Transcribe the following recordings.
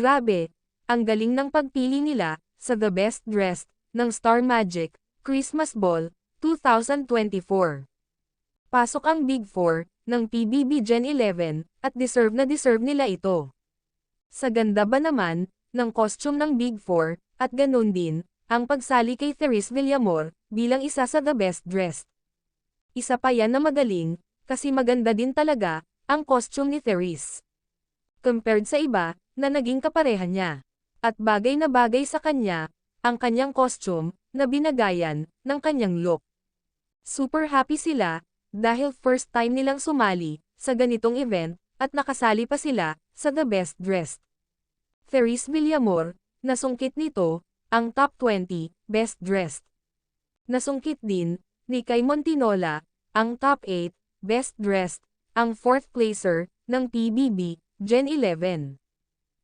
Grabe, ang galing ng pagpili nila sa The Best Dressed ng Star Magic Christmas Ball 2024. Pasok ang Big Four ng PBB Gen 11 at deserve na deserve nila ito. Sa ganda ba naman ng costume ng Big Four at ganun din ang pagsali kay Therese Villamor bilang isa sa The Best Dressed. Isa pa yan na magaling kasi maganda din talaga ang costume ni Therese. Compared sa iba na naging kapareha niya. At bagay na bagay sa kanya, ang kanyang costume, na binagayan, ng kanyang look. Super happy sila, dahil first time nilang sumali, sa ganitong event, at nakasali pa sila, sa The Best Dressed. Therese Villamor, nasungkit nito, ang top 20, Best Dressed. Nasungkit din, ni Kay Montinola, ang top 8, Best Dressed, ang fourth placer, ng PBB, Gen 11.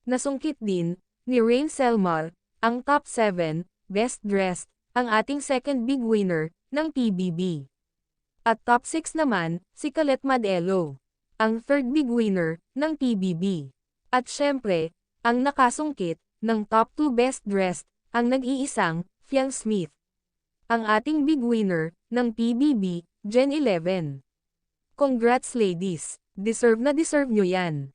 Nasungkit din, ni Rain Selmar, ang top 7, Best Dressed, ang ating second big winner, ng PBB. At top 6 naman, si Colette Madelo, ang third big winner, ng PBB. At syempre, ang nakasungkit, ng top 2 Best Dressed, ang nag-iisang, Fiang Smith. Ang ating big winner, ng PBB, Gen 11. Congrats ladies, deserve na deserve nyo yan.